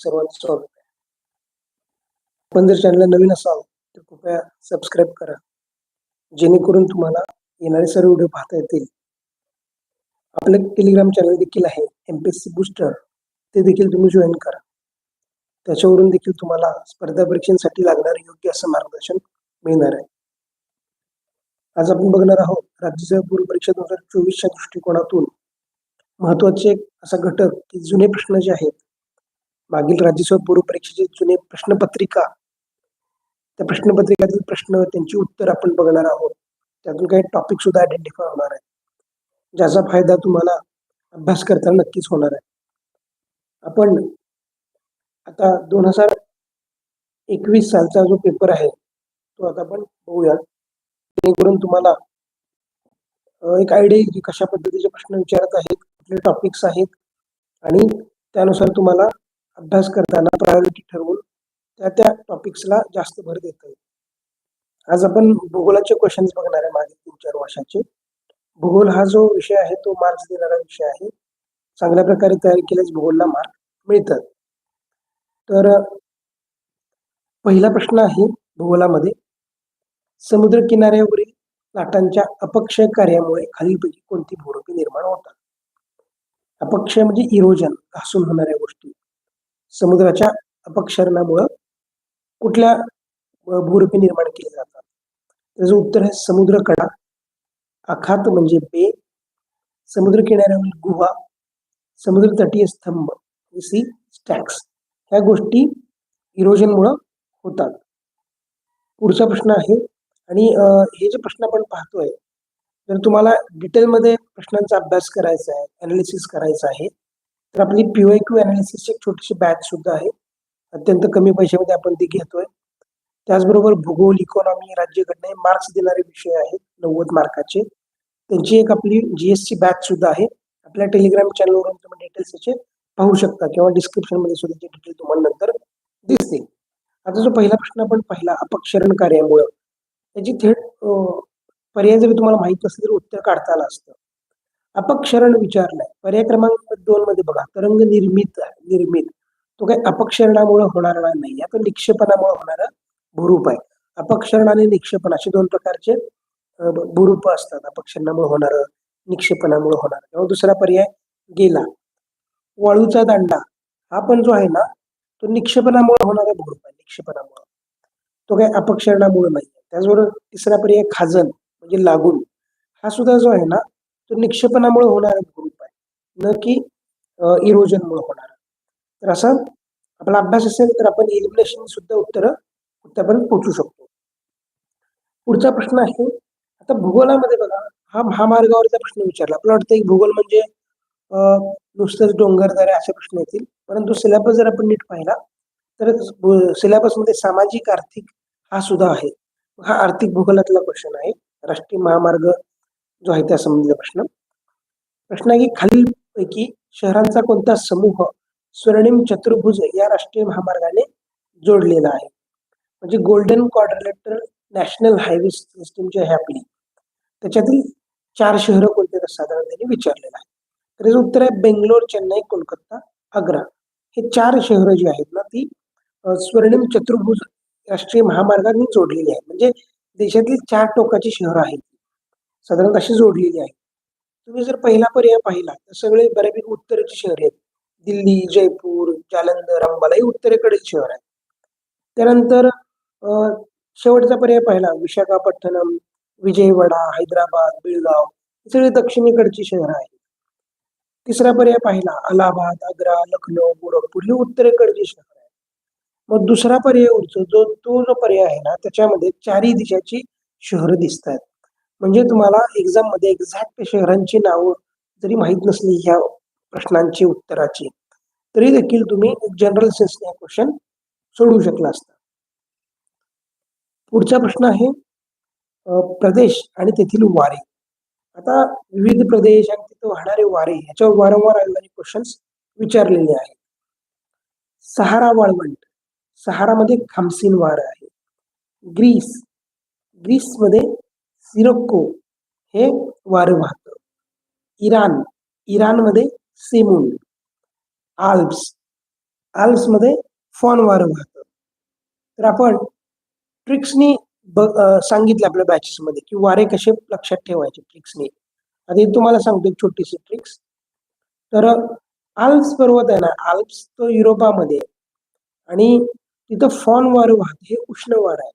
सर्वांचं स्वागत आहे. आपण जर चॅनलला नवीन असाल तर कृपया सबस्क्राईब करा. जेणेकरून तुम्हाला येणारे सर्व व्हिडिओ पाहता येतील. आपलं टेलिग्राम चॅनल देखील आहे M P S C booster ते देखील तुम्ही जॉईन करा. त्याच्यावरून देखील तुम्हाला स्पर्धा परीक्षांसाठी लागणारे योग्य असं मार्गदर्शन मिळणार आहे. आज आपण बघणार आहोत राज्यसेवा पूर्व परीक्षा दोन हजार चोवीसच्या दृष्टिकोनातून महत्त्वाचे एक असा घटक की जुने प्रश्न जे आहेत मागील राज्यसेवा पूर्वपरीक्षेचे जुने प्रश्नपत्रिका. त्या प्रश्नपत्रिकातील प्रश्न त्यांची उत्तर आपण बघणार आहोत. त्यातून काही टॉपिक सुद्धा आयडेंटिफाय होणार आहे ज्याचा फायदा तुम्हाला अभ्यास करताना नक्कीच होणार आहे. आपण आता दोन हजार एकवीस सालचा जो पेपर आहे तो आता आपण बघूया जेणेकरून तुम्हाला एक आयडिया येईल की कशा पद्धतीचे प्रश्न विचारत आहेत कुठले टॉपिक्स आहेत आणि त्यानुसार तुम्हाला अभ्यास करताना प्रायोरिटी ठरवून त्या त्या टॉपिक्सला जास्त भर देता येईल आज आपण भूगोलाचे क्वेश्चन्स बघणार आहे मागे तीन चार वर्षाचे. भूगोल हा जो विषय आहे तो मार्क्स देणारा विषय आहे. चांगल्या प्रकारे तयारी केल्यास भूगोलला मार्क मिळतात. तर पहिला प्रश्न आहे भूगोलामध्ये. समुद्र किनाऱ्यावरील लाटांच्या अपक्षय कार्यामुळे खालीलपैकी कोणती भूरूपे निर्माण होतात? अपक्षय म्हणजे इरोजन घासून होणाऱ्या गोष्टी. समुद्राच्या अपक्षरणामुळं कुठल्या भूरूपे निर्माण केले जातात? त्याचं उत्तर आहे समुद्रकडा. आखात म्हणजे बे. समुद्र किनाऱ्यावरील गुहा. समुद्र तटीय स्तंभ. सी स्टॅक्स ह्या गोष्टी इरोजनमुळं होतात. पुढचा प्रश्न आहे. आणि हे जे प्रश्न आपण पाहतोय जर तुम्हाला डिटेलमध्ये प्रश्नांचा अभ्यास करायचा आहे अनालिसिस करायचं आहे तर आपली पीवाय क्यू अनालिसिसची एक छोटीशी बॅच सुद्धा आहे. अत्यंत कमी पैशामध्ये आपण ती घेतोय. त्याचबरोबर भूगोल इकॉनॉमी राज्यघटना हे मार्क्स देणारे विषय आहेत नव्वद मार्काचे त्यांची एक आपली जीएसटी बॅच सुद्धा आहे. आपल्या टेलिग्राम चॅनलवरून तुम्ही डिटेल्स त्याचे पाहू शकता किंवा डिस्क्रिप्शनमध्ये सुद्धा डिटेल तुम्हाला नंतर दिसतील. आता जो पहिला प्रश्न आपण पाहिला अपक्षरण कार्यामुळं. त्याची थेट पर्याय जरी तुम्हाला माहीत असले तरी उत्तर काढता आलं असतं. अपक्षरण विचारलंय. पर्याय क्रमांक दोन मध्ये बघा. तरंग निर्मित निर्मित. तो काही अपक्षरणामुळे होणार नाही. तो निक्षेपणामुळे होणारा भूरूप आहे. अपक्षरण आणि निक्षेपण असे दोन प्रकारचे भूरूप असतात. अपक्षरणामुळे होणार निक्षेपणामुळे होणार. किंवा दुसरा पर्याय गेला. वाळूचा दांडा. हा पण जो आहे ना तो निक्षेपणामुळे होणारा भूरूप आहे. निक्षेपणामुळे. तो काही अपक्षरणामुळे नाही त्याचबरोबर तिसरा पर्याय खाजन म्हणजे लागून. हा सुद्धा जो आहे ना तो निक्षेपणामुळे होणारा भूरूप आहे न की इरोजनमुळे होणार. तर असा आपला अभ्यास असेल तर आपण इलिमिनेशन सुद्धा उत्तर उत्तरपर्यंत पोहोचू शकतो. पुढचा प्रश्न आहे आता भूगोलामध्ये बघा हा महामार्गावरचा प्रश्न विचारला. आपल्याला वाटतं की भूगोल म्हणजे नुसतंच डोंगर डोंगरदऱ्या असे प्रश्न येतील. परंतु सिलेबस जर आपण नीट पाहिला तर सिलेबसमध्ये सामाजिक आर्थिक हा सुद्धा आहे. हा आर्थिक भूगोलातला क्वेश्चन आहे. राष्ट्रीय महामार्ग जो आहे त्या संबंधीचा प्रश्न. प्रश्न आहे की खालीलपैकी शहरांचा कोणता समूह स्वर्णिम चतुर्भुज या राष्ट्रीय महामार्गाने जोडलेला आहे? म्हणजे golden quadrilateral national highway system जी आहे आपली त्याच्यातील चार शहरं कोणते तर साधारण त्यांनी विचारलेलं आहे. तर याचं उत्तर आहे बेंगलोर चेन्नई कोलकाता आग्रा. हे चार शहरं जी आहेत ना ती स्वर्णिम चतुर्भुज राष्ट्रीय महामार्गाने जोडलेली आहेत. म्हणजे देशातील चार टोकाची शहरं आहेत. साधारण अशी जोडलेली आहे? तुम्ही जर पहिला पर्याय पाहिला तर सगळे बऱ्यापैकी उत्तरेची शहर आहेत. दिल्ली जयपूर जालंधर अंबाला ही उत्तरेकडील शहर आहेत. त्यानंतर शेवटचा पर्याय पाहिला विशाखापट्टणम विजयवाडा हैदराबाद बेळगाव ही सगळी दक्षिणेकडची शहरं आहेत. तिसरा पर्याय पाहिला अलाहाबाद आग्रा लखनौ गोरखपूर ही उत्तरेकडची शहर आहेत. मग दुसरा पर्याय उरतो जो तो जो पर्याय आहे ना त्याच्यामध्ये चारही दिशाची शहरं दिसतात. म्हणजे तुम्हाला एक्झाममध्ये एक्झॅक्ट शहरांची नावं जरी माहीत नसली ह्या प्रश्नांची उत्तराची तरी देखील तुम्ही जनरल सेन्सने हा क्वेश्चन सोडवू शकला असता. पुढचा प्रश्न आहे प्रदेश आणि तेथील वारे. आता विविध प्रदेश आणि तिथे वाहणारे वारे याच्यावर वारंवार आलेले क्वेश्चन्स विचारलेले आहेत. सहारा वाळवंट. सहारामध्ये खामसीन वार आहे. ग्रीस. ग्रीसमध्ये सिरोको हे वारं वाहतं. इराण इराणमध्ये सेमून आल्प्स आल्प्समध्ये फॉन वारं वाहतं. तर आपण ट्रिक्सनी ब सांगितलं आपल्या बॅचेसमध्ये की वारे कसे लक्षात ठेवायचे ट्रिक्सनी आता तुम्हाला सांगतो एक छोटीशी ट्रिक्स तर आल्प्स पर्वत आहे ना आल्प्स तो युरोपामध्ये आणि तिथं फॉन वारं वाहत हे उष्ण वारं आहे.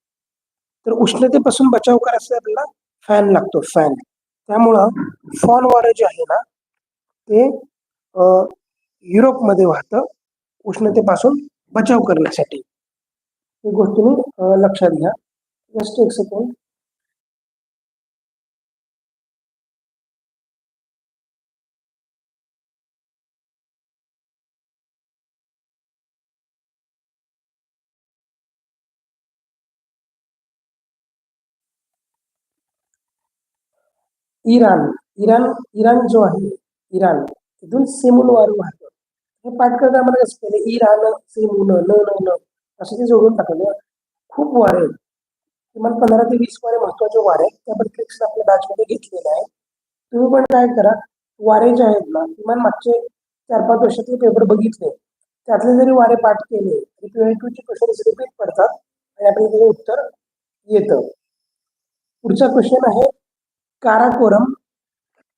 तर उष्णतेपासून बचाव करायचा आपल्याला फॅन लागतो फॅन त्यामुळं फॉन वारं जे आहे ना ते युरोपमध्ये वाहतं उष्णतेपासून बचाव करण्यासाठी. ही गोष्टीने लक्षात घ्या. जस्ट एक सेकंड इराण इराण इराण जो आहे इराण तिथून सेमूल वारू वाहतं. हे पाठ करता आम्हाला कसं केलं इराण सेमून न न न असं ते जोडून टाकलं. खूप वारे किमान पंधरा ते वीस वारे महत्त्वाचे वारे आहेत. त्याबद्दल आपल्या बॅचमध्ये घेतलेले आहे तुम्ही पण काय करा. वारे जे आहेत ना किमान मागचे चार पाच वर्षातले पेपर बघितले. त्यातले जरी वारे पाठ केले तरी ट्वेंटी टूचे क्वेश्चन रिपीट पडतात आणि आपल्याला त्याचं उत्तर येतं. पुढचा क्वेश्चन आहे काराकोरम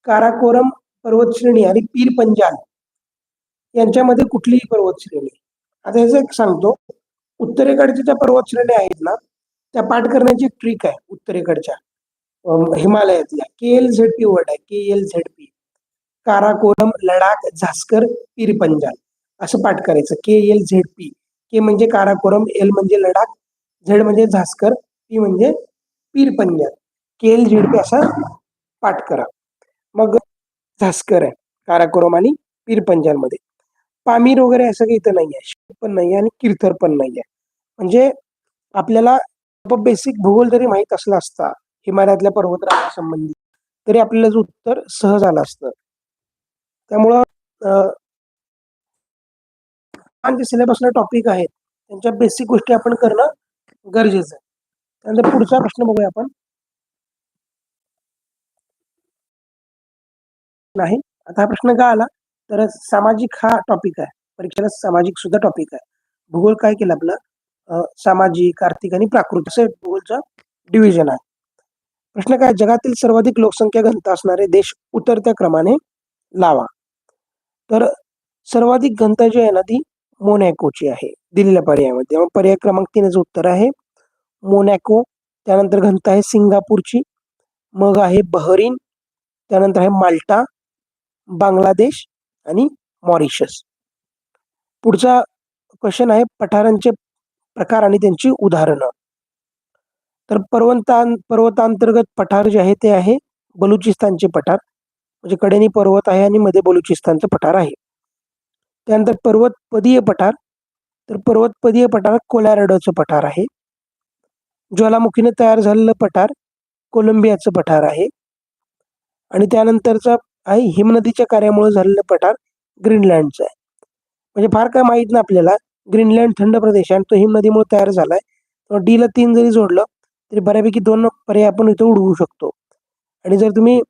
काराकोरम पर्वतश्रेणी आणि पीर पंजाल यांच्यामध्ये कुठलीही पर्वतश्रेणी. आता याचं एक सांगतो. उत्तरेकडच्या ज्या पर्वतश्रेणी आहेत ना त्या पाठ करण्याची एक ट्रिक आहे उत्तरेकडच्या. हिमालयातल्या. K L Z P word आहे. K L Z P Karakoram Ladakh Zanskar Pir Panjal. असं पाठ करायचं. K L Z P K म्हणजे काराकोरम एल म्हणजे लडाख झेड म्हणजे झास्कर पी म्हणजे पीर पंजाल. केल एल असा पाठ करा. मग झास्कर आहे काराकोरम आणि पीर पंजालमध्ये पामीर वगैरे असं काही इथं नाही आहे पण नाही आहे आणि कीर्थर पण नाही आहे म्हणजे आपल्याला बेसिक भूगोल जरी माहीत असला असता हिमालयातल्या पर्वतरांगासंबंधी तरी आपल्याला जो उत्तर सहज आलं असतं. त्यामुळं जे सिलेबसला टॉपिक आहेत. त्यांच्या बेसिक गोष्टी आपण करणं गरजेचं आहे. त्यानंतर पुढचा प्रश्न बघूया आपण. नाही. आता हा प्रश्न का आला? तर सामाजिक हा टॉपिक आहे. परीक्षेला सामाजिक सुद्धा टॉपिक आहे. भूगोल काय केलं आपलं? सामाजिक आर्थिक आणि प्राकृतिक असं भूगोलचं डिव्हिजन आहे. प्रश्न काय? जगातील सर्वाधिक लोकसंख्या घनता असणारे देश उतरत्या क्रमाने लावा. तर सर्वाधिक घनता जी आहे ना ती मोनॅकोची आहे. दिलेल्या पर्यायामध्ये. त्यामुळे पर्याय क्रमांक तीनचं उत्तर आहे. मोनॅको त्यानंतर घनता आहे सिंगापूरची. मग आहे बहरीन. त्यानंतर आहे माल्टा. बांगलादेश आणि मॉरिशस. पुढचा क्वेश्चन आहे पठारांचे प्रकार आणि त्यांची उदाहरणं. तर पर्वतां पर्वतांतर्गत पठार जे आहे ते आहे बलुचिस्तानचे पठार. म्हणजे कडेनी पर्वत आहे आणि मध्ये बलुचिस्तानचं पठार आहे. त्यानंतर पर्वतपदीय पठार. तर पर्वतपदीय पठार कोलॅरडोचं पठार आहे. ज्वालामुखीने तयार झालेलं पठार कोलंबियाचं पठार आहे. आणि त्यानंतरचा आहे. हिमनदीच्या कार्यामुळे झालेलं पठार ग्रीनलँडचं आहे. म्हणजे फार काय माहीत नाही आपल्याला. ग्रीनलँड थंड प्रदेश आहे आणि तो हिमनदीमुळे तयार झालाय. आहे डीला तीन जरी जोडलं तरी बऱ्यापैकी दोन पर्याय आपण इथं उडवू शकतो. आणि जर तुम्ही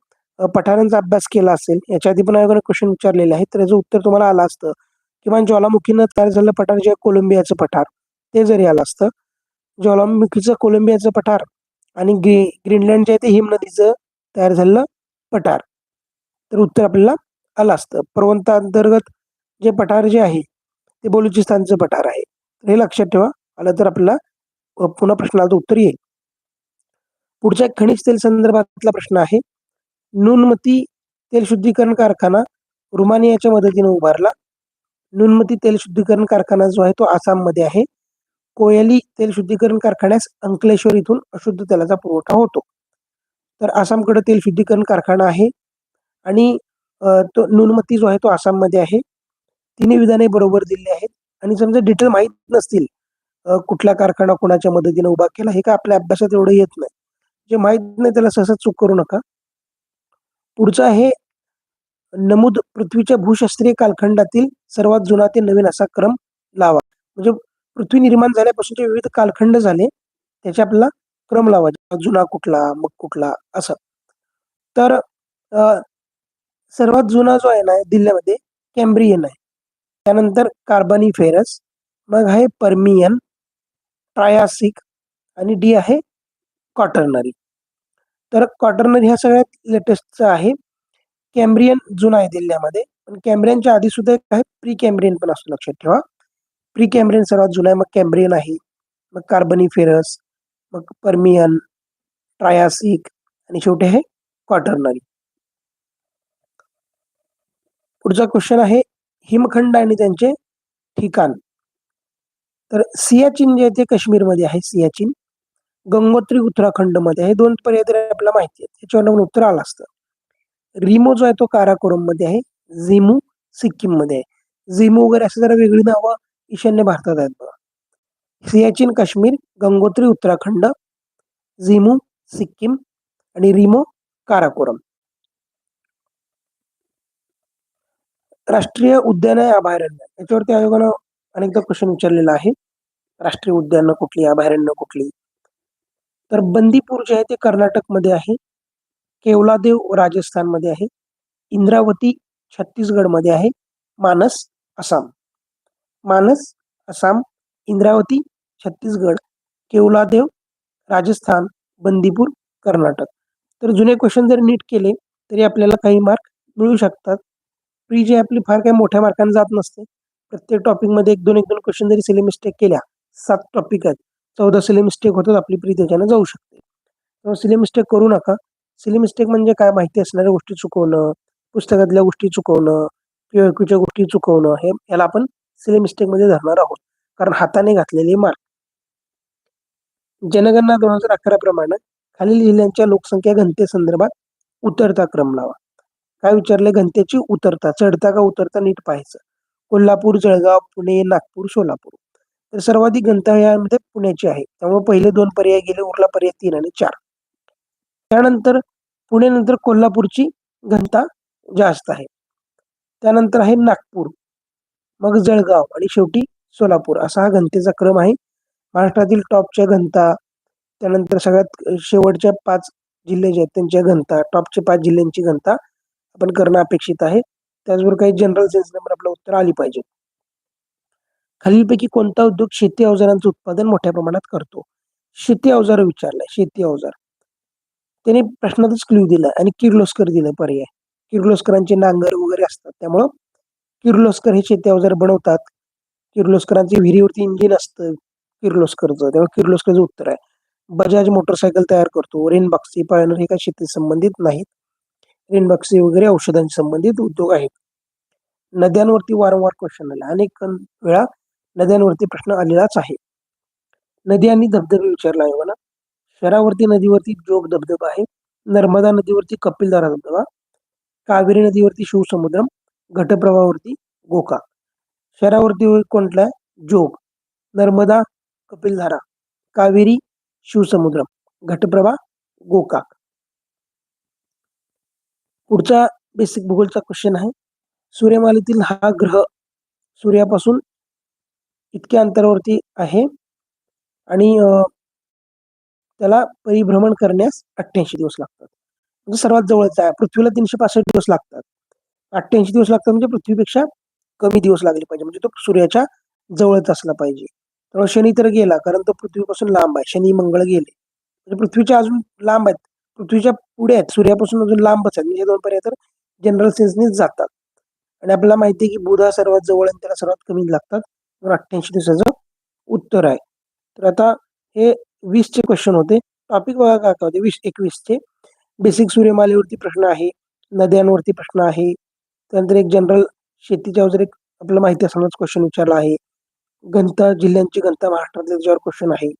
पठारांचा अभ्यास केला असेल याच्या आधी पण आयोगाने क्वेश्चन विचारलेले आहे तर याचं उत्तर तुम्हाला आलं असतं. किंवा ज्वालामुखीनं तयार झालेलं पठार जे आहे कोलंबियाचं पठार ते जरी आलं असतं. ज्वालामुखीचं कोलंबियाचं पठार आणि ग्री ग्रीनलँड जे आहे ते हिमनदीचं तयार झालेलं पठार. तर उत्तर आपल्याला आलं असतं. पर्वतांतर्गत जे पठार जे आहे ते बलुचिस्तानचं पठार आहे. तर हे लक्षात ठेवा. आलं तर आपल्याला पुन्हा प्रश्नाचं उत्तर येईल. पुढच्या खनिज तेल संदर्भातला प्रश्न आहे. नुनमती तेल शुद्धीकरण कारखाना रुमानियाच्या मदतीने उभारला. नुनमती तेल शुद्धीकरण कारखाना जो आहे तो आसाममध्ये आहे. कोयली तेल शुद्धीकरण कारखान्यास अंकलेश्वर इथून अशुद्ध तेलाचा पुरवठा होतो. तर आसामकडे तेल शुद्धीकरण कारखाना आहे. आणि तो नुनमती जो आहे तो आसाममध्ये आहे. तिन्ही विधाने बरोबर दिली आहेत. आणि समजा डिटेल माहीत नसतील कुठला कारखाना कोणाच्या मदतीने उभा केला हे काय आपल्या अभ्यासात एवढं येत नाही. जे माहीत नाही त्याला सहसा चूक करू नका. पुढचं आहे नमूद पृथ्वीच्या भूशास्त्रीय कालखंडातील सर्वात जुना ते नवीन असा क्रम लावा. म्हणजे पृथ्वी निर्माण झाल्यापासूनचे विविध कालखंड झाले त्याचे आपल्याला क्रम लावा जुना कुठला मग कुठला असं. तर सर्वात जुना जो आहे ना दिल्लीमध्ये कॅम्ब्रियन आहे. त्यानंतर कार्बनिफेरस मग आहे पर्मियन ट्रायासिक आणि डी आहे कॉटर्नरी तर कॉटर्नरी ह्या सगळ्यात लेटेस्टचं आहे. कॅम्ब्रियन जुना आहे दिल्ल्यामध्ये पण कॅम्ब्रियनच्या आधी सुद्धा एक आहे प्री कॅम्ब्रियन पण असतो लक्षात ठेवा. प्री कॅम्ब्रियन सर्वात जुना आहे मग कॅम्ब्रियन आहे मग कार्बनिफेरस मग पर्मियन ट्रायासिक आणि शेवटी आहे कॉटर्नरी पुढचा क्वेश्चन आहे हिमखंड आणि त्यांचे ठिकाण. तर सियाचीन जे आहे ते काश्मीरमध्ये आहे सियाचीन गंगोत्री उत्तराखंडमध्ये हे दोन पर्याय तरी आपल्याला माहिती आहेत त्याच्यावर उत्तर आलं असतं. रिमो जो आहे तो काराकोरममध्ये आहे झिमू सिक्कीममध्ये आहे. झिमू वगैरे असं जरा वेगळी नावं ईशान्य भारतात आहेत बघा. सियाचीन काश्मीर गंगोत्री उत्तराखंड झिमू सिक्कीम आणि रिमो काराकोरम. राष्ट्रीय उद्यान आहे अभयारण्य याच्यावरती आयोगानं अनेकदा क्वेश्चन विचारलेला आहे. राष्ट्रीय उद्यान कुठली अभयारण्य कुठली? तर बंदीपूर जे आहे ते कर्नाटकमध्ये आहे. केवलादेव राजस्थानमध्ये आहे. इंद्रावती छत्तीसगडमध्ये आहे. मानस आसाम. मानस आसाम इंद्रावती छत्तीसगड केवलादेव राजस्थान बंदीपूर कर्नाटक. तर जुने क्वेश्चन जर नीट केले तरी आपल्याला काही मार्क मिळू शकतात. प्री जी आपली फार काही मोठ्या मार्काने जात नसते प्रत्येक टॉपिकमध्ये एक दोन एक दोन क्वेश्चन जरी सिले मिस्टेक केल्या सात टॉपिक आहेत चौदा सिले मिस्टेक होतात आपली प्री त्याच्यानं जाऊ शकते. तेव्हा सिले मिस्टेक करू नका. सिले मिस्टेक म्हणजे काय? माहिती असणाऱ्या गोष्टी चुकवणं पुस्तकातल्या गोष्टी चुकवणं किंवा गोष्टी चुकवणं हे याला आपण सिले मिस्टेकमध्ये धरणार आहोत. कारण हाताने घातलेले मार्क जनगणना दोन हजार अकरा प्रमाणे खालील जिल्ह्यांच्या लोकसंख्या घनते संदर्भात उतरता क्रम लावा. काय विचारले? घनतेची उतरता चढता का उतरता नीट पाहायचं. कोल्हापूर जळगाव पुणे नागपूर सोलापूर. तर सर्वाधिक घनता यामध्ये पुण्याची आहे. त्यामुळे पहिले दोन पर्याय गेले उरला पर्याय तीन आणि चार. त्यानंतर पुणे नंतर कोल्हापूरची घनता जास्त आहे. त्यानंतर आहे नागपूर. मग जळगाव आणि शेवटी सोलापूर. असा हा घनतेचा क्रम आहे. महाराष्ट्रातील टॉपच्या घनता त्यानंतर सगळ्यात शेवटच्या पाच जिल्हे जे आहेत त्यांच्या घनता टॉपच्या पाच जिल्ह्यांची घनता आपण करणं अपेक्षित आहे. त्याचबरोबर काही जनरल सेन्स नंबर आपलं उत्तर आली पाहिजे. खालीलपैकी कोणता उद्योग शेती अवजारांचं उत्पादन मोठ्या प्रमाणात करतो? शेती अवजार विचारलाय. शेती अवजार. त्यांनी प्रश्नातच क्ल्यू दिला आणि किर्लोस्कर दिलं पर्याय. किर्लोस्करांचे नांगर वगैरे असतात. त्यामुळं किर्लोस्कर हे शेती अवजार बनवतात. किर्लोस्करांचे विहिरीवरती इंजिन असतं किर्लोस्करचं. त्यामुळे किर्लोस्करचं उत्तर आहे. बजाज मोटरसायकल तयार करतो. रेनबॉक्सी पायनर हे काही शेती संबंधित नाहीत. रेनबॉक्सी वगैरे औषधांशी संबंधित उद्योग आहेत. नद्यांवरती वारंवार क्वेश्चन आले. अनेक वेळा नद्यांवरती प्रश्न आलेलाच आहे. नदी आणि धबधबे विचारला आहे मला. शहरावरती नदीवरती जोग धबधबा आहे. नर्मदा नदीवरती कपिलधारा धबधबा. कावेरी नदीवरती शिवसमुद्रम. घटप्रवाहावरती गोका. शहरावरती कोणता जोग. नर्मदा कपिलधारा. कावेरी शिवसमुद्रम. घटप्रभा गोकाक पुढचा बेसिक भूगोलचा क्वेश्चन आहे. सूर्यमालेतील हा ग्रह सूर्यापासून इतक्या अंतरावरती आहे आणि त्याला परिभ्रमण करण्यास अठ्ठ्याऐंशी दिवस लागतात. म्हणजे सर्वात जवळचा आहे. पृथ्वीला तीनशे पासष्ट दिवस लागतात. अठ्ठ्याऐंशी दिवस लागतात म्हणजे पृथ्वीपेक्षा कमी दिवस लागले पाहिजे. म्हणजे तो सूर्याच्या जवळच असला पाहिजे. त्यामुळे शनी तर गेला कारण तो पृथ्वीपासून लांब आहे. शनी मंगळ गेले. म्हणजे पृथ्वीच्या अजून लांब आहेत. पृथ्वीच्या पुढे आहेत. सूर्यापासून अजून लांबच आहेत. म्हणजे दोन पर्याय तर जनरल सेन्सनीच जातात. आणि आपल्याला माहिती आहे की बुधा सर्वात जवळ आणि त्याला सर्वात कमी लागतात. म्हणून अठ्ठ्याऐंशी दिवसाचं उत्तर आहे. तर आता हे वीसचे क्वेश्चन होते. टॉपिक बघा काय काय होते. वीस एकवीसचे. बेसिक सूर्यमालेवरती प्रश्न आहे. नद्यांवरती प्रश्न आहे. त्यानंतर एक जनरल शेतीच्या वगैरे एक आपल्याला माहिती असणारच क्वेश्चन विचारला आहे. गंता जिल्ह्यांची घनता महाराष्ट्रातल्या त्याच्यावर क्वेश्चन आहे.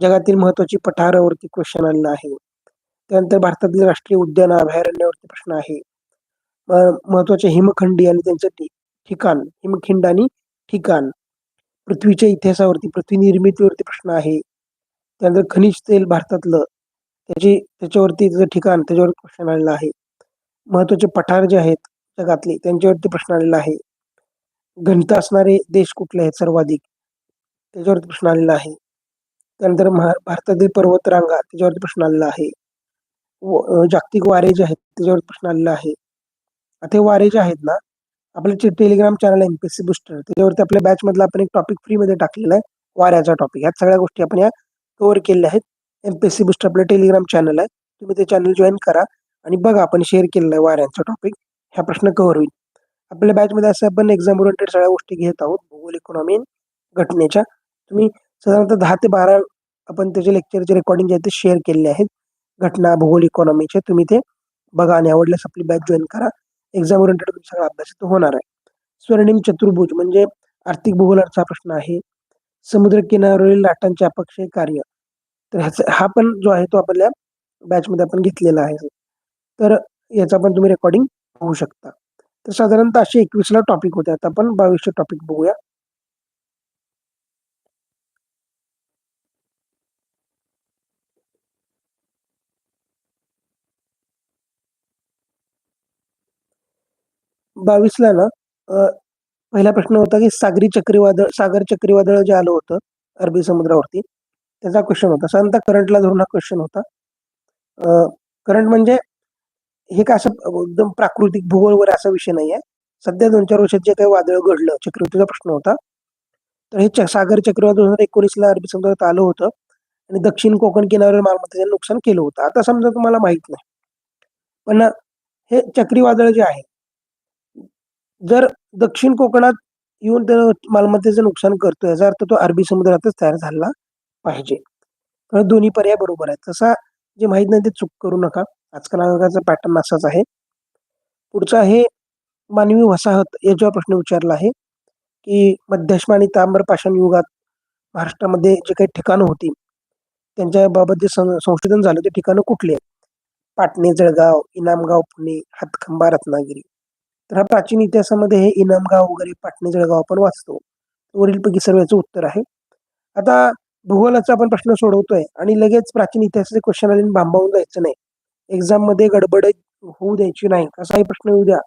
जगातील महत्वाची पठारावरती क्वेश्चन आलेला आहे. त्यानंतर भारतातील राष्ट्रीय उद्यान अभयारण्यावरती प्रश्न आहे. महत्त्वाचे हिमखंडी आणि त्यांचं ठिकाण हिमखिंड आणि ठिकाण. पृथ्वीच्या इतिहासावरती पृथ्वी निर्मितीवरती प्रश्न आहे. त्यानंतर खनिज तेल भारतातलं त्याची त्याच्यावरती त्याचं ठिकाण त्याच्यावर प्रश्न आलेला आहे. महत्त्वाचे पठार जे आहेत जगातले त्यांच्यावरती प्रश्न आलेला आहे. घनता असणारे देश कुठले आहेत सर्वाधिक? त्याच्यावरती प्रश्न आलेला आहे. त्यानंतर भारतातील पर्वत रांगा त्याच्यावरती प्रश्न आलेला आहे. जागतिक वारे जे आहेत त्याच्यावर प्रश्न आलेला आहे. आता वारे जे आहेत ना आपलं जे टेलिग्राम चॅनल एमपीएससी बुस्टर त्याच्यावरती आपल्या बॅच मधला आपण एक टॉपिक फ्री मध्ये टाकलेला आहे वाऱ्याचा टॉपिक ह्या सगळ्या गोष्टी आपण या कव्हर केलेल्या आहेत. एमपीएससी बुस्टर आपलं टेलिग्राम चॅनल आहे. तुम्ही ते चॅनल जॉईन करा आणि बघा आपण शेअर केलेलं आहे वाऱ्यांचा टॉपिक ह्या प्रश्न कव्हर होईल. आपल्या बॅचमध्ये असं आपण एक्झाम ओरिएंटेड सगळ्या गोष्टी घेत आहोत भूगोल इकॉनॉमी घटनेच्या. तुम्ही साधारणतः दहा ते बारा आपण त्याचे लेक्चरचे रेकॉर्डिंग जे आहेत ते शेअर केलेले आहेत. घटना भूगोल इकॉनॉमीचे तुम्ही ते बघा आणि आवडल्यास आपली बॅच जॉईन करा. एक्झाम ओरिएंटेड सगळा अभ्यास होणार आहे. स्वर्णिम चतुर्भुज म्हणजे आर्थिक भूगोलाचा प्रश्न आहे. समुद्र किनाऱ्यावरील लाटांचे अपक्षय कार्य. तर ह्याचा हा पण जो आहे तो आपल्या बॅचमध्ये आपण घेतलेला आहे. तर याचा पण तुम्ही रेकॉर्डिंग होऊ शकता. तर साधारणतः असे एकवीसला टॉपिक होते. आता आपण बावीसचे टॉपिक बघूया. बावीसला ना पहिला प्रश्न होता की सागरी चक्रीवादळ सागर चक्रीवादळ जे आलं होतं अरबी समुद्रावरती त्याचा क्वेश्चन होता. साधारणतः करंटला धरून हा क्वेश्चन होता. करंट म्हणजे हे काय असं एकदम प्राकृतिक भूगोल वगैरे असा विषय नाही आहे सध्या दोन चार वर्षात जे काही वादळ घडलं चक्रवृत्तीचा प्रश्न होता. तर हे सागर चक्रीवादळ दोन हजार एकोणीसला अरबी समुद्रात आलं होतं आणि दक्षिण कोकण किनाऱ्यावर मालमत्तेचं नुकसान केलं होतं. आता समजा तुम्हाला माहीत नाही. पण हे चक्रीवादळ जे आहे जर दक्षिण कोकणात येऊन तर मालमत्तेचं नुकसान करतो याचा अर्थ तो अरबी समुद्रातच तयार झाला पाहिजे. तर दोन्ही पर्याय बरोबर आहेत. तसा जे माहीत नाही ते चूक करू नका. आजकाल पॅटर्न असाच आहे. पुढचा आहे मानवी वसाहत याच्यावर प्रश्न विचारला आहे की मध्यश्म आणि तांबर पाषाण युगात महाराष्ट्रामध्ये जे काही ठिकाणं होती त्यांच्याबाबत जे संशोधन झालं ते ठिकाणं कुठली आहेत? पाटणे जळगाव इनामगाव पुणे हातखंबा रत्नागिरी. तर हा प्राचीन इतिहासामध्ये हे इनामगाव वगैरे पाटणे जळगाव आपण वाचतो. वरीलपैकी सर्वांचं उत्तर आहे. आता भूगोलाचा आपण प्रश्न सोडवतोय आणि लगेच प्राचीन इतिहासाचे क्वेश्चन आले बांबावून जायचं नाही. एक्झाममध्ये गडबड होऊ द्यायची नाही. असाही प्रश्न येऊ द्या.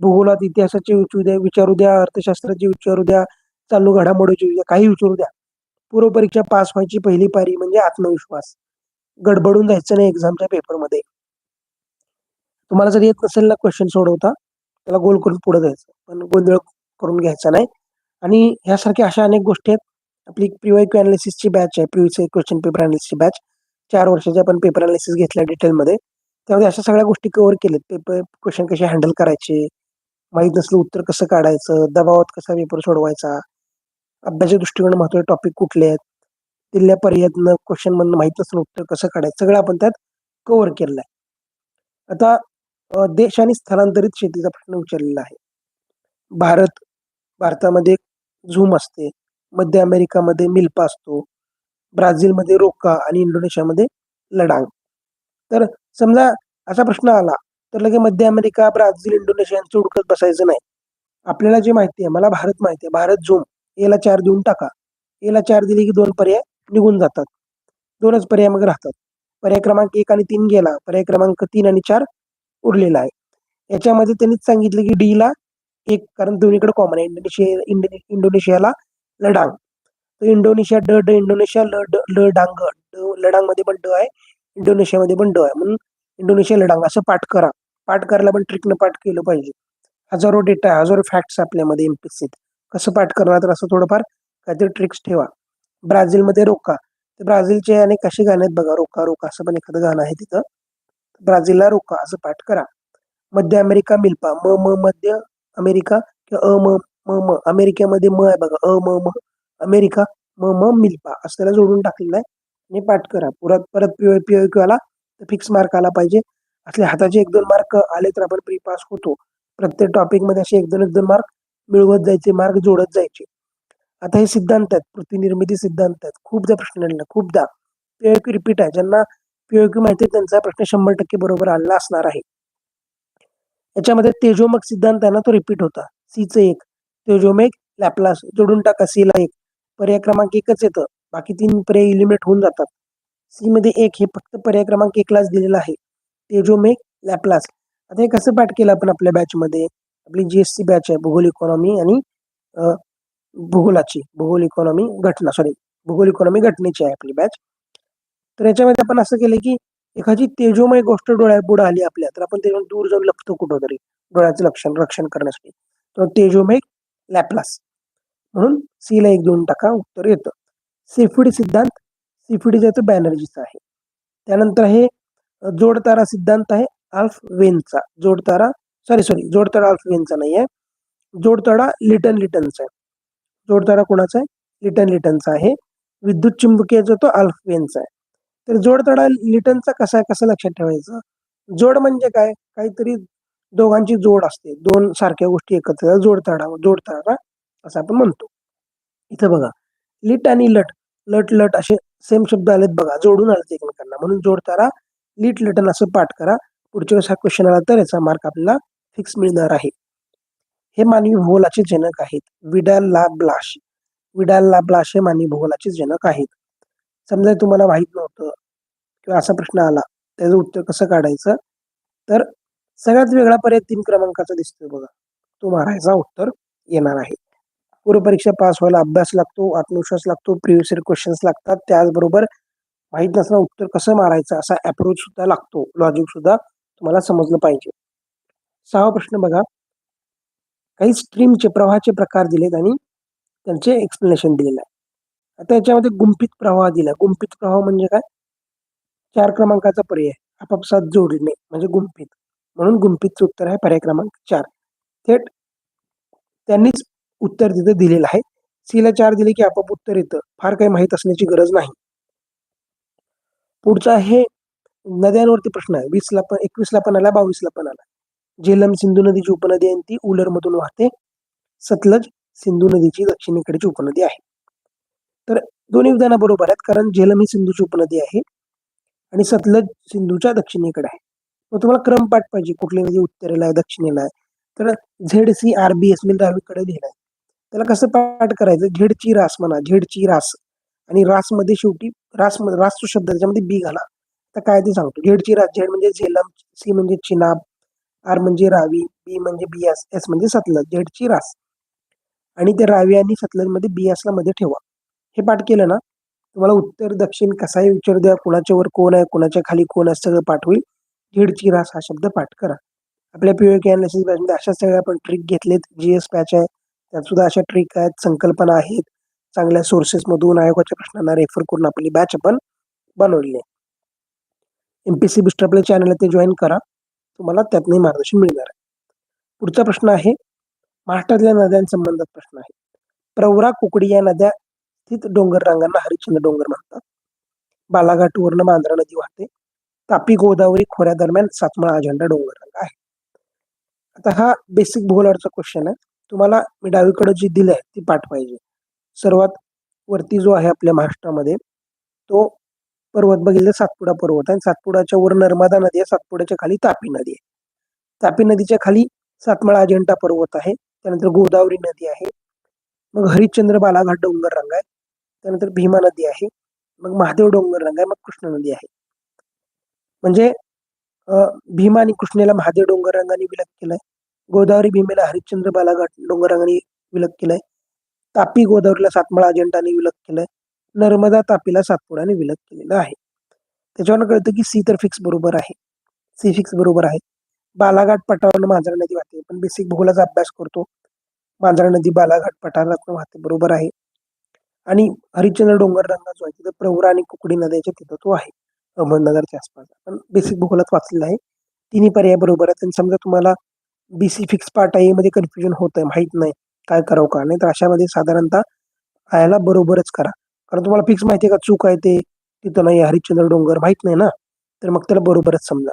भूगोलात इतिहासाचे विचारू द्या विचारू द्या अर्थशास्त्राचे विचारू द्या चालू घडामोडीचे विचार काही विचारू द्या. पूर्व परीक्षा पास व्हायची पहिली पारी म्हणजे आत्मविश्वास. गडबडून जायचं नाही एक्झामच्या पेपरमध्ये तुम्हाला जर येत नसेल ना क्वेश्चन सोडवता त्याला गोल करून पुढे जायचं. पण गोंधळ करून घ्यायचा नाही. आणि ह्यासारख्या अशा अनेक गोष्टी आहेत. आपली प्रिवायक्यू अनालिसिसची बॅच आहे. प्रिव्हियस क्वेश्चन पेपर अनालिसिसची बॅच चार वर्षाचे आपण पेपर अनालिसिस घेतल्या डिटेलमध्ये त्यामध्ये अशा सगळ्या गोष्टी कव्हर केल्यात पेपर क्वेश्चन कसे हँडल करायचे? माहीत नसलं उत्तर कसं काढायचं? दबावात कसा पेपर सोडवायचा? अभ्यासाच्या दृष्टिकोन महत्त्वाचे टॉपिक कुठले आहेत? दिलेल्या पर्यायातनं क्वेश्चन म्हणून माहीत नसलं उत्तर कसं काढायचं? सगळं आपण त्यात कव्हर केलेलं आहे. आता देश आणि स्थलांतरित शेतीचा प्रश्न विचारलेला आहे. भारत भारतामध्ये झूम असते मध्य अमेरिकामध्ये मिल्पा असतो ब्राझीलमध्ये रोका आणि इंडोनेशियामध्ये लडांग. तर समजा असा प्रश्न आला तर लगे मध्य अमेरिका ब्राझील इंडोनेशिया यांचं उडकत बसायचं नाही. आपल्याला जे माहिती आहे मला भारत माहिती आहे भारत झूम याला चार देऊन टाका. याला चार दिले की दोन पर्याय निघून जातात. दोनच पर्याय मग राहतात. पर्याय क्रमांक एक आणि तीन गेला पर्याय क्रमांक तीन आणि चार उरलेला आहे. याच्यामध्ये त्यांनीच सांगितलं की डी ला एक कारण दोन्हीकडे कॉमन आहे इंडोनेशिया इंडोनेशियाला लडांग. तर इंडोनेशिया ड ड इंडोनेशिया ल ड ल डांग लडांगमध्ये पण ड आहे इंडोनेशियामध्ये पण ड आहे. म्हणून इंडोनेशिया लडांग असं पाठ करा. पाठ करायला पण ट्रिकनं पाठ केलं पाहिजे. हजारो डेटा आहे हजारो फॅक्ट्स आपल्यामध्ये एमपीसीत कसं पाठ करणार तर असं थोडंफार काहीतरी ट्रिक्स ठेवा. ब्राझीलमध्ये रोका. तर ब्राझीलचे अनेक असे गाणे आहेत बघा रोका रोका असं पण एखादं गाणं आहे तिथं. ब्राझीलला रोका असं पाठ करा. मध्य अमेरिका मिल्पा. म म मध्य अमेरिका किंवा अ म म म. अमेरिकेमध्ये म आहे बघा. अ म म. अमेरिका म म मिल्पा. असं त्याला जोडून टाकलेलं आहे. आणि पाठ करा. परत परत पी पी क्यू आला तर फिक्स मार्क आला पाहिजे. असले हाताचे एक दोन मार्क आले तर आपण प्री पास होतो. प्रत्येक टॉपिकमध्ये असे एक दोन एक दोन मार्क मिळवत जायचे मार्क जोडत जायचे. आता हे सिद्धांत आहेत. पृथ्वी निर्मिती सिद्धांत आहेत. खूपदा प्रश्न खूपदा. पीओक्यू रिपीट आहे. ज्यांना पीओक्यू माहिती त्यांचा प्रश्न शंभर टक्के बरोबर आलेला असणार आहे. याच्यामध्ये तेजोमक सिद्धांत आहे ना तो रिपीट होता. सीचं एक. तेजोमेक लॅपलास जोडून टाका. ला एक. पर्याय क्रमांक एकच येतं. बाकी तीन पर्याय इलिमिनेट होऊन जातात. सी मध्ये एक हे फक्त पर्याय क्रमांक एकलाच दिलेला आहे. तेजोमेक लॅपलास आता हे कसं पाठ केलं आपण आपल्या बॅच मध्ये? आपली जीएससी बॅच आहे. भूगोल इकॉनॉमी आणि भूगोलाची. भूगोल इकॉनॉमी घटना. सॉरी भूगोल इकॉनॉमी घटनेची आहे आपली बॅच तर याच्यामध्ये आपण असं केलं की एखादी तेजोमय गोष्ट डोळ्या पुढे आली आपल्या तर आपण त्याच्यावर दूर जाऊन लपतो कुठं तरी डोळ्याचं लक्षण रक्षण करण्यासाठी. तो तेजोमय लॅपलास. म्हणून सी ला एक दोन टाका उत्तर येतं. सेफिडी सिद्धांत सेफिड जे बॅनर्जीचा आहे त्यानंतर हे जोडतारा सिद्धांत आहे आल्फ वेनचा जोडतारा सॉरी सॉरी जोडतारा आल्फ वेनचा नाही आहे जोडतडा लिटन लिटनचा आहे. जोडतारा कोणाचा आहे? लिटन लिटनचा आहे. विद्युत चुंबकीय जो तो आल्फ वेनचा आहे. तर जोडतडा लिटनचा कसा आहे कसं लक्षात ठेवायचं? जोड म्हणजे काय? काहीतरी दोघांची जोड असते. दोन सारख्या गोष्टी एकत्र जोडतडा जोडतडा असं आपण म्हणतो. इथं बघा. लिट आणि लट. लट लट असे सेम शब्द आलेत बघा. जोडून आलेत एकमेकांना. म्हणून जोडतारा लिट लटन असं पाठ करा. पुढच्या वेळेस हा क्वेश्चन आला तर याचा मार्क आपल्याला फिक्स मिळणार आहे. हे मानवी भूगोलाचे जनक आहेत. Widal la Blache. Widal la Blache हे मानवी भूगोलाचे जनक आहेत. समजा तुम्हाला माहीत नव्हतं किंवा असा प्रश्न आला त्याचं उत्तर कसं काढायचं? तर सगळ्यात वेगळा पर्याय तीन क्रमांकाचा दिसतोय बघा. तो मारायचा उत्तर येणार आहे. पूर्वपरीक्षा पास व्हायला अभ्यास लागतो आत्मविश्वास लागतो प्रिव्हियस क्वेश्चन्स लागतात. त्याचबरोबर माहीत नसणं उत्तर कसं मारायचं असा अप्रोच सुद्धा लागतो. लॉजिक सुद्धा तुम्हाला समजलं पाहिजे. सहा प्रश्न बघा. काही स्ट्रीमचे प्रवाहाचे प्रकार दिलेत आणि त्यांचे एक्सप्लेनेशन दिलेलं आहे. आता याच्यामध्ये गुंपित प्रवाह दिला. गुंपित प्रवाह म्हणजे काय? चार क्रमांकाचा पर्याय. आपापसात जोडणे म्हणजे गुंपित म्हणून गुंपितचं उत्तर आहे पर्याय क्रमांक चार. थेट त्यांनीच उत्तर तिथं दिलेलं आहे. सीला चार दिले की आपाप उत्तर येतं. फार काही माहीत असण्याची गरज नाही. पुढचा हे नद्यांवरती प्रश्न आहे. वीसला पण एकवीसला पण आला बावीसला पण आला. झेलम सिंधू नदीची उपनदी आहे ती उलर मधून वाहते. सतलज सिंधू नदीची दक्षिणेकडची उपनदी आहे. तर दोन्ही विधानं बरोबर आहेत कारण झेलम ही सिंधूची उपनदी आहे आणि सतलज सिंधूच्या दक्षिणेकडे आहे. मग तुम्हाला क्रम पाठ पाहिजे कुठली नदी म्हणजे उत्तरेला आहे दक्षिणेला आहे. तर Z C R B S मी डावीकडे लिहिलाय त्याला कसं पाठ करायचं? झेडची रास म्हणा झेडची रास. आणि रासमध्ये शेवटी रास रास तो शब्द त्याच्यामध्ये बी घाला. तर काय ते सांगतो. झेडची रास झेड म्हणजे झेलम सी म्हणजे चिनाब आर म्हणजे रावी बी म्हणजे बी एस म्हणजे सतलज झेडची रास. आणि ते रावी आणि सतलजमध्ये बियासला मध्ये ठेवा. हे पाठ केलं ना तुम्हाला उत्तर दक्षिण कसाही विचार द्या कुणाच्यावर कोण आहे कुणाच्या खाली कोण आहे सगळं पाठ होईल. झिडची रास हा शब्द पाठ करा. आपल्या पीओ के अनालिसिस बॅचमध्ये अशा सगळ्या आपण ट्रिक घेतलेत. जी एस पॅच आहे. त्यात सुद्धा अशा ट्रिक आहेत संकल्पना आहेत. चांगल्या सोर्सेसमधून आयोगाच्या प्रश्नांना रेफर करून आपली बॅच आपण बनवलेली आहे. एमपीसी बिस्टर आपल्या चॅनल ते जॉईन करा. तुम्हाला त्यातनंही मार्गदर्शन मिळणार आहे. पुढचा प्रश्न आहे महाराष्ट्रातल्या नद्यांसंबंधात प्रश्न आहे. प्रवरा कुकडी या नद्या स्थित डोंगर रांगांना हरिश्चंद्र डोंगर म्हणतात. बालाघाटवरनं मांजरा नदी वाहते. तापी गोदावरी खोऱ्या दरम्यान सातमाळा अजंडा डोंगर रंग आहे. आता हा बेसिक भूगोलावरचा क्वेश्चन आहे. तुम्हाला मी डावीकडे जी दिलं आहे ती पाठ पाहिजे सर्वात वरती जो आहे आपल्या महाराष्ट्रामध्ये तो पर्वत बघितलं सातपुडा पर्वत आहे. सातपुडाच्या वर नर्मदा नदी आहे. सातपुड्याच्या खाली तापी नदी आहे. तापी नदीच्या खाली सातमाळा अजेंठा पर्वत आहे. त्यानंतर गोदावरी नदी आहे. मग हरिश्चंद्र बालाघाट डोंगर रंग आहे. त्यानंतर भीमा नदी आहे, मग महादेव डोंगर रंग आहे, मग कृष्ण नदी आहे. म्हणजे भीमा आणि कृष्णेला महादेव डोंगर रंगाने विलग केलाय. गोदावरी भीमेला हरिश्चंद्र बालाघाट डोंगर रंगाने विलग केलाय. तापी गोदावरीला सातमाळा अजेंठाने विलग केलाय. नर्मदा तापीला सातपुडाने विलग केलेलं आहे. त्याच्यावर कळतं की सी तर फिक्स बरोबर आहे. सी फिक्स बरोबर आहे. बालाघाट पठारावर मांजरा नदी वाहते, पण बेसिक भूगोलाचा अभ्यास करतो. मांजरा नदी बालाघाट पठारात वाहते, बरोबर आहे. आणि हरिश्चंद्र डोंगर रंगा जो आहे. तिथं प्रवरा आणि कुकडी नद्याच्या तिथं तो आहे. अहमदनगरच्या आसपास. पण बेसिक भूगोलात वाचलेला आहे. तिन्ही पर्याय बरोबर आहेत. आणि समजा तुम्हाला बीसी फिक्स पार्ट आहे मध्ये कन्फ्युजन होत आहे माहीत नाही काय करावं का नाही तर अशामध्ये साधारणतः आयला बरोबरच करा. कारण तुम्हाला फिक्स माहिती आहे का? चूक आहे ते. तिथं नाही हरिश्चंद्र डोंगर माहीत नाही ना? तर मग त्याला बरोबरच समजा.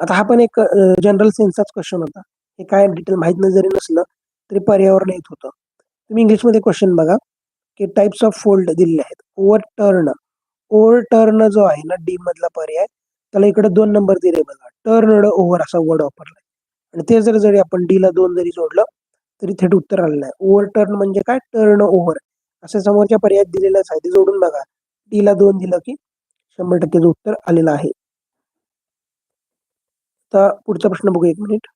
आता हा पण एक जनरल सेन्सचाच क्वेश्चन होता. हे काय डिटेल माहीत नाही जरी नसलं तरी पर्यावरण येत होतं. तुम्ही इंग्लिशमध्ये क्वेश्चन बघा की टाइप्स ऑफ फोल्ड दिलेले आहेत. ओव्हर टर्न ओव्हर टर्न जो आहे ना डी मधला पर्याय त्याला इकडे दोन नंबर दिले बघा. टर्न ओव्हर असा वर्ड वापरलाय. आणि ते जर जरी आपण डी ला दोन जरी जोडलं तरी थेट उत्तर आलं नाही. ओव्हर टर्न म्हणजे काय? टर्न ओव्हर असं समोरच्या पर्यायात दिलेलंच आहे. ते जोडून बघा. डी ला दोन दिलं की शंभर टक्के उत्तर आलेलं आहे. आता पुढचा प्रश्न बघू एक मिनिट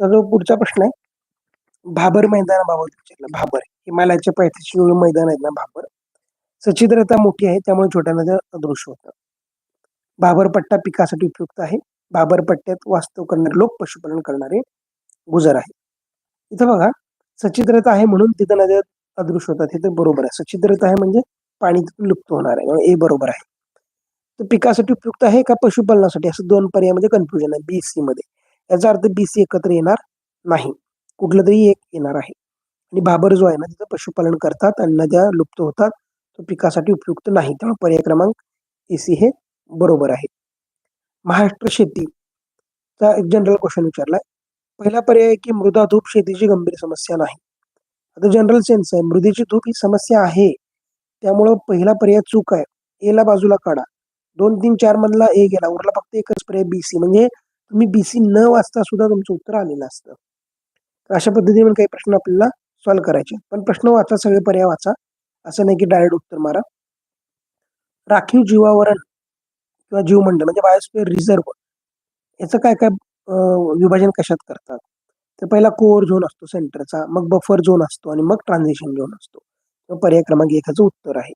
तर पुढचा प्रश्न आहे भाबर मैदानाबाबत विचारलं भाबर हिमालयाच्या पायथ्याशी मैदान आहेत ना भाबर सच्छिद्रता मोठी आहे त्यामुळे छोट्या नद्या अदृश्य होतात भाबर पट्टा पिकासाठी उपयुक्त आहे. भाबर पट्ट्यात वास्तव करणारे लोक पशुपालन करणारे गुजर आहे इथं बघा सच्छिद्रता आहे म्हणून तिथं नद्या अदृश्य होतात. हे तर बरोबर आहे. सच्छिद्रता आहे म्हणजे पाणी तिथून लुप्त होणार आहे. म्हणून ए बरोबर आहे. तर पिकासाठी उपयुक्त आहे का पशुपालनासाठी? असं दोन पर्यायामध्ये म्हणजे कन्फ्युजन आहे. बीसी मध्ये. याचा अर्थ बीसी एकत्र येणार नाही. कुठलं तरी एक येणार आहे. आणि भाबर जो आहे ना तिथं पशुपालन करतात आणि नद्या लुप्त होतात. तो पिकासाठी उपयुक्त नाही. त्यामुळे पर्याय क्रमांक एसी हे बरोबर आहे. महाराष्ट्र शेतीचा एक जनरल क्वेश्चन विचारलाय. पहिला पर्याय आहे की मृदा धूप शेतीची गंभीर समस्या नाही. आता जनरल सेन्स आहे. मृदेची धूप ही समस्या आहे. त्यामुळं पहिला पर्याय चूक आहे. एला बाजूला काढा. दोन तीन चार मधला ए गेला. उरला फक्त एकच पर्याय बीसी म्हणजे तुम्ही बीसी न वाचता सुद्धा तुमचं उत्तर आलेलं असतं. तर अशा पद्धतीने काही प्रश्न आपल्याला सॉल्व्ह करायचे पण प्रश्न वाचा सगळे पर्याय वाचा. असं नाही की डायरेक्ट उत्तर मारा. राखीव जीवावरण किंवा जीवमंडळ म्हणजे बायोस्फिअर रिझर्व याचं काय काय विभाजन कशात करतात? तर पहिला कोअर झोन असतो सेंटरचा मग बफर झोन असतो आणि मग ट्रान्झिशन झोन असतो. पर्याय क्रमांक एकाचं उत्तर आहे.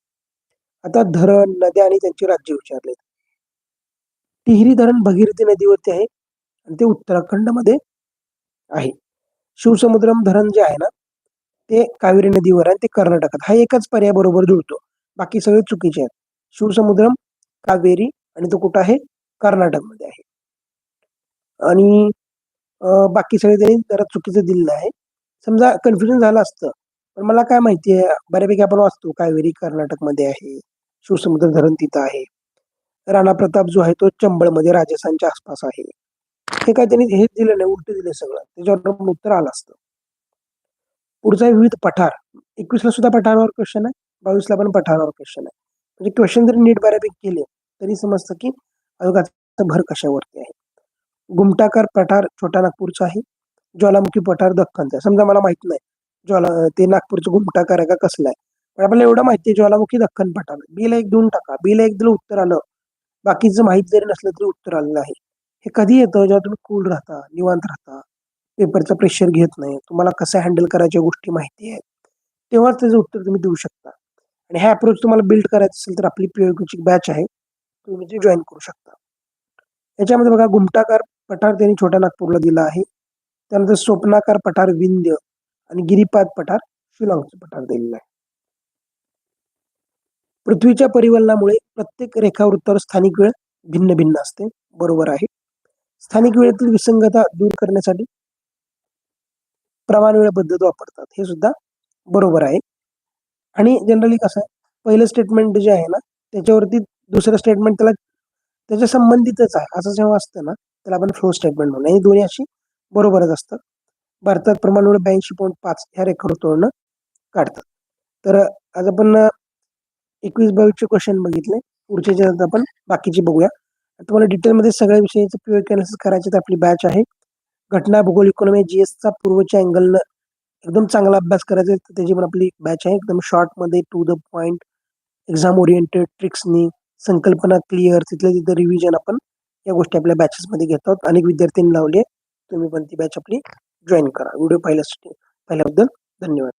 आता धरण नद्या आणि त्यांचे राज्य विचारलेत. टिहरी धरण भगीरथी नदीवरती आहे. आणि ते उत्तराखंडमध्ये आहे. शिवसमुद्रम धरण जे आहे ना ते कावेरी नदीवर आहे ते कर्नाटकात. हा एकच पर्याय बरोबर जुळतो. बाकी सगळे चुकीचे आहेत. शिवसमुद्रम कावेरी आणि तो कुठं आहे? कर्नाटकमध्ये आहे. आणि बाकी सगळे त्यांनी जरा चुकीचं दिलेलं आहे. समजा कन्फ्युजन झालं असतं पण मला काय माहिती आहे बऱ्यापैकी आपण वाचतो कावेरी कर्नाटकमध्ये आहे शिवसमुद्र धरण तिथं आहे. राणा प्रताप जो आहे तो चंबळमध्ये राजस्थानच्या आसपास आहे. हे काय त्यांनी हेच दिलं नाही उलट दिलं सगळं. त्याच्यावर उत्तर आलं असतं. पुढचा विविध पठार. एकवीसला सुद्धा पठारावर क्वेश्चन आहे. बावीसला पण पठारावर क्वेश्चन आहे. म्हणजे क्वेश्चन जरी नीट बऱ्यापैकी केले तरी समजतं की आयोगाचा भर कशावरती आहे. गुमटाकार पठार छोटा नागपूरचा आहे. ज्वालामुखी पठार दख्खनचा आहे. समजा मला माहीत नाही ज्वाला ते नागपूरचं गुमटाकार आहे का कसलं आहे. पण आपल्याला एवढं माहिती आहे ज्वालामुखी दख्खन पठार. बीला एक देऊन टाका. बीला एक दिलं उत्तर आलं. बाकीचं माहीत जरी नसलं तरी उत्तर आलेलं आहे. हे कधी येतं जेव्हा तुम्ही कूल राहता निवांत राहता? पेपरचं प्रेशर घेत नाही. तुम्हाला कसं हँडल करायच्या गोष्टी माहिती आहेत? तेव्हाच त्याचं उत्तर तुम्ही देऊ शकता. आणि हा अप्रोच तुम्हाला बिल्ड करायचं असेल तर आपली पीओक्यूची बॅच आहे. तुम्ही म्हणजे ते जॉईन करू शकता. याच्यामध्ये बघा गुमटाकार पठार त्यांनी छोट्या नागपूरला दिला आहे. त्यानंतर स्वप्नाकार पठार विंध्य आणि गिरीपाद पठार शिलाँगचं पठार दिलेलं आहे. पृथ्वीच्या परिवलनामुळे प्रत्येक रेखावृत्तावर स्थानिक वेळ भिन्न भिन्न असते. बरोबर आहे. स्थानिक वेळेतील विसंगता दूर करण्यासाठी प्रमाण वेळ पद्धत वापरतात. हे सुद्धा बरोबर आहे. आणि जनरली कसं आहे पहिलं स्टेटमेंट जे आहे ना त्याच्यावरती दुसरं स्टेटमेंट त्याला त्याच्या संबंधितच आहे. असं जेव्हा असतं ना त्याला आपण फ्लो स्टेटमेंट म्हणून. आणि दोन्ही अशी बरोबरच असतं. भारतात प्रमाण वेळ ब्याऐंशी पॉईंट पाच ह्या रेकॉर्ड तोडणं काढतात. तर आज आपण एकवीस बावीसचे क्वेश्चन बघितले. पुढचे ज्यात आपण बाकीचे बघूया. तुम्हाला डिटेलमध्ये सगळ्या विषयाचं पी अनालिसिस करायचे तर आपली बॅच आहे. घटना भूगोल इकॉनॉमी जीएसचा पूर्वच्या अँगलनं एकदम चांगला अभ्यास करायचा तर त्याची पण आपली बॅच आहे. एकदम शॉर्टमध्ये to the point exam oriented ट्रिक्सनी संकल्पना क्लिअर तिथल्या तिथं रिव्हिजन आपण या गोष्टी आपल्या बॅचेसमध्ये घेत आहोत. अनेक विद्यार्थ्यांनी लावले तुम्ही पण ती बॅच आपली जॉईन करा. व्हिडिओ पाहिल्यासाठी पाहिल्याबद्दल धन्यवाद.